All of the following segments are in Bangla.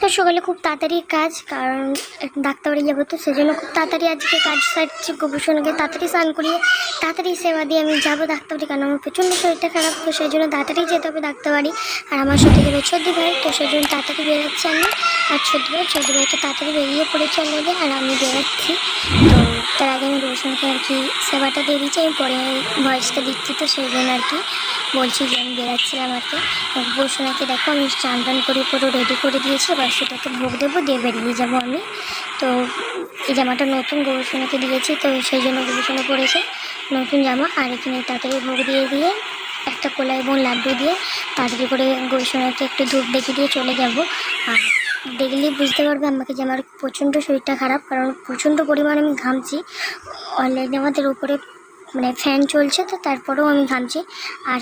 তো সকালে খুব তাড়াতাড়ি কাজ, কারণ ডাক্তারবাড়ি যাব তো, সেজন্য খুব তাড়াতাড়ি আজকে কাজ সারছি গোপুসোনাকে তাড়াতাড়ি স্নান করিয়ে তাড়াতাড়ি সেবা দিয়ে আমি যাব ডাক্তারবাড়ি কারণ আমার প্রচণ্ড শরীরটা খারাপ, তো সেই জন্য তাড়াতাড়ি যেতে হবে ডাক্তারবাড়ি আর আমার সাথে গেলে সর্দি ভাই, তো সেই জন্য তাড়াতাড়ি বেরোচ্ছি আমি আর সর্দি ভাই সর্দি ভাই তো তাড়াতাড়ি বেরিয়ে পড়ে চলে যাবে আর আমি বেরোচ্ছি। তো তার আগে আমি গোপুসোনাকে আর কি সেবাটা দিয়ে দিচ্ছি, আমি পরে ভয়েসটা দিচ্ছি তো সেই জন্য আর কি বলছি যে আমি বেরাচ্ছিলাম আর কি। গোপুসোনাকে দেখো, আমি চান টান করে পুরো রেডি করে দিয়েছি সেটাকে ভোগ দেবো, দিয়ে বেরিয়ে যাব আমি। তো এই জামাটা নতুন গোপুসোনাকে দিয়েছি, তো সেই জন্য গোপুসোনা পড়েছে নতুন জামা। আর এখানে তাড়াতাড়ি ভোগ দিয়ে দিয়ে একটা কোলা এবং লাড্ডু দিয়ে তাড়াতাড়ি করে গোপুসোনাকে একটু ধূপ দেখে দিয়ে চলে যাব। আর দেখলেই বুঝতে পারবে আমাকে যে আমার প্রচণ্ড শরীরটা খারাপ, কারণ প্রচণ্ড পরিমাণে আমি ঘামছি। অলরেডি আমাদের উপরে মানে ফ্যান চলছে, তো তারপরেও আমি ঘামছি। আর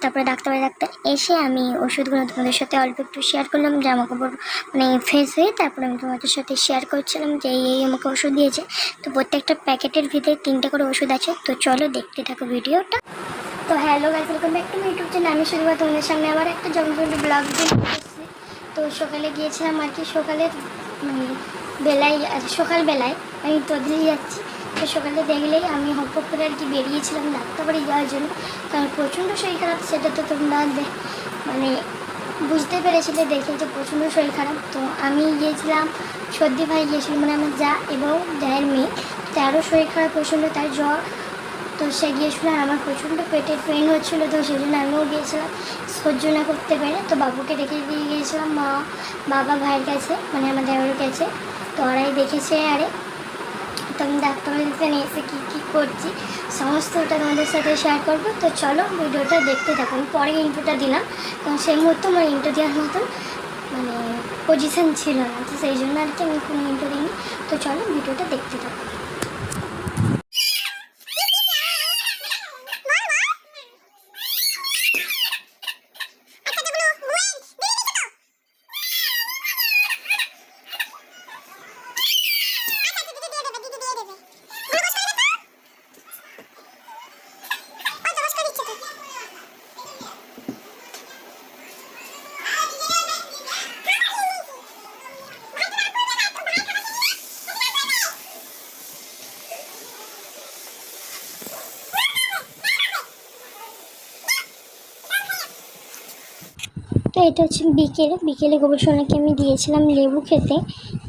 তারপরে ডাক্তার ডাক্তার এসে আমি ওষুধগুলো তোমাদের সাথে অল্প একটু শেয়ার করলাম জামা কাপড় মানে ফ্রেশ হয়ে তারপরে আমি তোমাদের সাথে শেয়ার করছিলাম যে এই আমাকে ওষুধ দিয়েছে। তো প্রত্যেকটা প্যাকেটের ভিতরে তিনটে করে ওষুধ আছে। তো চলো দেখতে থাকো ভিডিওটা। তো hello guys welcome back to YouTube channel আমি শুরু তোমাদের সামনে আবার একটা জমজমটি ব্লগ দিয়ে এসেছি। তো সকালে গিয়েছিলাম আর কি সকালে মানে বেলায় সকালবেলায় আমি তদলি যাচ্ছি। তো সকালে দেখলেই আমি হপ করে আর কি বেরিয়েছিলাম ডাক্তারবাড়ি যাওয়ার জন্য। কারণ প্রচণ্ড শরীর খারাপ, সেটা তো তোমরা মানে বুঝতে পেরেছিলে দেখে যে প্রচণ্ড শরীর খারাপ। তো আমি গিয়েছিলাম, সর্দি ভাই গিয়েছিল মানে আমার যা এবং জায়ের মেয়ে। তারও শরীর খারাপ প্রচণ্ড তার জ্বর। তো সে গিয়েছিল আর আমার প্রচণ্ড পেটের পেন হচ্ছিল, তো সেই জন্য আমিও গিয়েছিলাম। সহ্য না করতে পেরে তো বাবুকে রেখে দিয়ে গিয়েছিলাম মা, বাবা ভাইয়ের কাছে মানে আমার দেওয়ার কাছে। তো ওরাই দেখেছে আরে আমি ডাক্তারবাড়িতে এসে কী কী করছি, সমস্তটা তোমাদের সাথে শেয়ার করব। তো চলো ভিডিওটা দেখতে থাকো। আমি পরে ইন্ট্রোটা দিলাম, কারণ সেই মুহূর্তে আমার ইন্ট্রো দেওয়ার মতন মানে পজিশান ছিল না। তো সেই জন্য আর কি আমি কোনো ইন্ট্রো দিইনি। তো চলো ভিডিওটা দেখতে থাকুন তো এটা হচ্ছে বিকেলে বিকেলে গবেষণাকে আমি দিয়েছিলাম লেবু খেতে।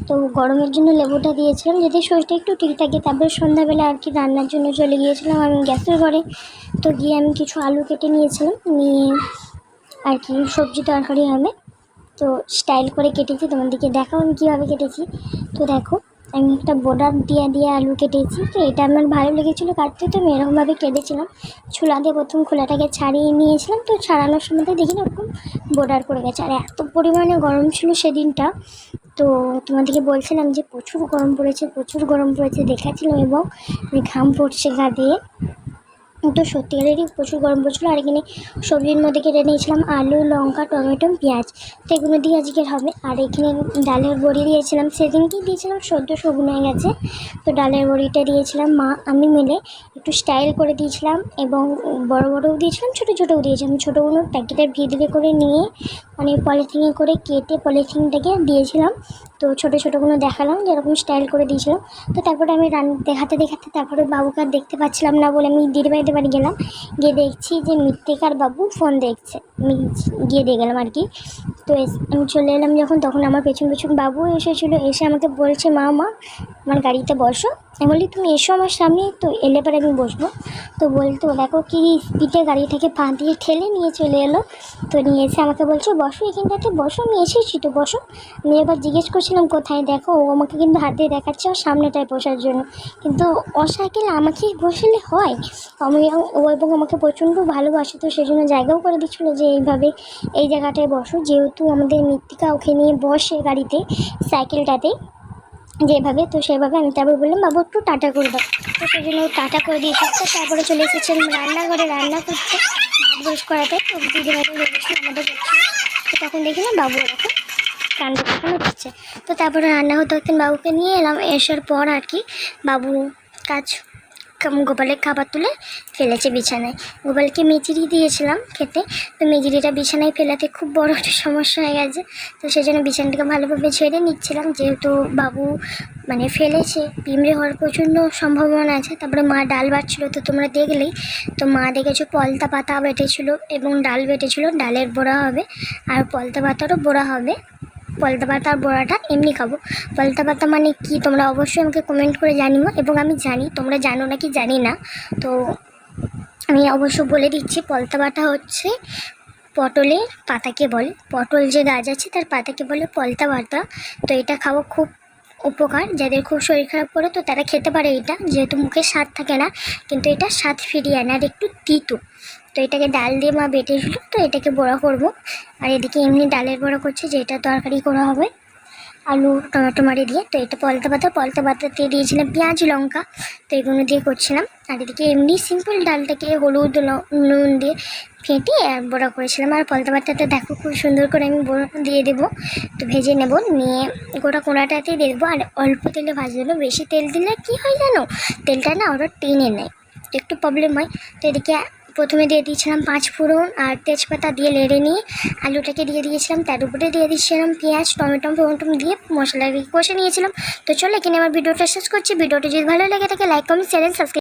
তো গরমের জন্য লেবুটা দিয়েছিলাম যদি শরীরটা একটু ঠিক থাকে। তারপরে সন্ধ্যাবেলা আর কি রান্নার জন্য চলে গিয়েছিলাম আমি গ্যাসের ঘরে। তো গিয়ে আমি কিছু আলু কেটে নিয়েছিলাম, নিয়ে আর কি সবজি তরকারি হবে। তো স্টাইল করে কেটেছি, তোমাদেরকে দেখাও আমি কীভাবে কেটেছি। তো দেখো আমি একটা বোর্ডার দিয়ে দিয়ে আলু কেটেছি, তো এটা আমার ভালো লেগেছিলো কাটতে, তো আমি এরকমভাবে কেটেছিলাম। ছোলা দিয়ে প্রথম খোলাটাকে ছাড়িয়ে নিয়েছিলাম, তো ছাড়ানোর সময় দেখি না ওরকম বোর্ডার করে গেছে। আর এত পরিমাণে গরম ছিল সেদিনটা, তো তোমাদেরকে বলছিলাম যে প্রচুর গরম পড়েছে, প্রচুর গরম পড়েছে, দেখাচ্ছিলাম এবং ঘাম পড়ছে গা দিয়ে। তো সত্যিকারেরই প্রচুর গরম পড়ছিলো। আর এখানে সবজির মধ্যে কেটে নিয়েছিলাম আলু, লঙ্কা, টমেটো, পেঁয়াজ। তো এগুলো দিয়ে আজকের হবে। আর এখানে ডালের বড়ি দিয়েছিলাম। সেদিনকেই দিয়েছিলাম? সদ্য সগুন হয়ে গেছে। তো ডালের বড়িটা দিয়েছিলাম মা। আমি মিলে একটু স্টাইল করে দিয়েছিলাম এবং বড় বড়ও দিয়েছিলাম, ছোটো ছোটোও দিয়েছিলাম। ছোটোগুলো প্যাকেটের ভিতরে করে নিয়ে মানে পলিথিনে করে কেটে পলিথিনটাকে দিয়েছিলাম। তো ছোটো ছোটোগুলো দেখালাম, যেরকম স্টাইল করে দিয়েছিলাম। তো তারপরে আমি রান দেখাতে দেখাতে তারপরে বাবুকে আর দেখতে পাচ্ছিলাম না বলে আমি দিদি বাড়িতে বাড়ি গেলাম। গিয়ে দেখছি যে মৃত্তিকার বাবু ফোন দেখছে। আমি গিয়ে দিয়ে গেলাম আর কি। তো আমি চলে এলাম যখন, তখন আমার পেছন পেছন বাবু এসেছিল, এসে আমাকে বলছে, মা মা, আমার গাড়িতে বসো। আমি বলি, তুমি এসো আমার সামনে। তো এলে পরে আমি বসবো। তো বলতো, দেখো কি স্পিডে গাড়িটাকে পা দিয়ে ঠেলে নিয়ে চলে এলো। তো নিয়ে এসে আমাকে বলছে, বসো এখানটাতে, বসো, আমি এসেছি তো, বসো। আমি এবার জিজ্ঞেস করছিলাম কোথায়, দেখো, ও আমাকে কিন্তু হাত দিয়ে দেখাচ্ছে ওর সামনেটায় বসার জন্য। কিন্তু ও সাইকেলে আমাকেই বসলে হয়। আমি ও এবং আমাকে প্রচণ্ড ভালোবাসে, তো সেই জন্য জায়গাও করে দিচ্ছিল যে এইভাবে এই জায়গাটায় বসো। যেহেতু আমাদের মৃত্তিকা ওকে নিয়ে বসে গাড়িতে, সাইকেলটাতে যেভাবে, তো সেভাবে আমি তারপর বললাম, বাবু, একটু টাটা করে দাও। তো সেই জন্য টাটা করে দিয়ে এসেছে। তারপরে চলে এসেছেন রান্নাঘরে রান্না করতে। ব্রাশ করাতে। তো ভাই আমাদের তখন দেখলাম বাবু এরকম কাণ্ড দেখানো দিচ্ছে। তো তারপরে রান্না করতে করতে বাবুকে নিয়ে এলাম। এসার পর আর কি বাবু কাজ গোপালের খাবার তুলে ফেলেছে বিছানায়। গোপালকে মেজিরি দিয়েছিলাম খেতে। তো মেজিরিটা বিছানায় ফেলাতে খুব বড় একটা সমস্যা হয়ে গেছে। তো সেই জন্য বিছানাটাকে ভালোভাবে ছেড়ে নিচ্ছিলাম। যেহেতু বাবু মানে ফেলেছে পিমড়ে হওয়ার প্রচণ্ড সম্ভাবনা আছে। তারপরে মা ডাল বাটছিল, তো তোমরা দেখলেই। তো মা দেখেছ পলতা পাতা বেটেছিল এবং ডাল বেটেছিল। ডালের বড়া হবে আর পলতা পাতারও বড়া হবে। পলতা পাতার বড়াটা এমনি খাব। পলতা পাতা মানে কি? তোমরা অবশ্যই আমাকে কমেন্ট করে জানিও এবং আমি জানি, তোমরা জানো নাকি জানি না। তো আমি অবশ্য বলে দিচ্ছি, পলতা পাতা হচ্ছে পটলের পাতাকে বলে। পটল যে গাছ আছে তার পাতাকে বলে পলতা পাতা। তো এটা খাওয়া খুব উপকার। যাদের খুব শরীর খারাপ করে তো তারা খেতে পারে এটা। যেহেতু মুখে স্বাদ থাকে না, কিন্তু এটা স্বাদ ফিরিয়ে আনে। আর একটু তিতো। তো এটাকে ডাল দিয়ে মা বেটেছিল তো এটাকে বড়া করব। আর এদিকে এমনি ডালের বড়া করছে, যেটা তরকারি করা হবে। আলু, টমেটো মারি দিয়ে, তো এটা পলতা পাতা, পলতা পাতাতে দিয়েছিলাম পেঁয়াজ, লঙ্কা, তো এগুলো দিয়ে করছিলাম। আর এদিকে এমনি সিম্পল ডালটাকে হলুদ নুন দিয়ে আর বড়া করেছিলাম। আর পলতা পাতাটা দেখো খুব সুন্দর করে আমি বড়া দিয়ে দেবো। তো ভেজে নেব, নিয়ে গোটা কোড়াটাতেই দিয়ে দেবো। আর অল্প তেলে ভাজে দেবো। বেশি তেল দিলে কী হয় জানো? তেলটা না ওরা টেনে নেয়। একটু প্রবলেম হয়। তো এদিকে প্রথমে দিয়ে দিয়েছিলাম পাঁচ ফোড়ন আর তেজপাতা দিয়ে লেড়ে নিয়ে আলুটাকে দিয়ে দিয়েছিলাম, তার উপরে দিয়ে দিয়েছিলাম পেঁয়াজ, টমেটো টমেটো দিয়ে মশলা কষে নিয়েছিলাম। তো চলো এখানে আমার ভিডিওটা শেষ করছি। ভিডিওটা যদি ভালো লাগে তাকে লাইক কমেন্ট চ্যানেল সাবস্ক্রাইব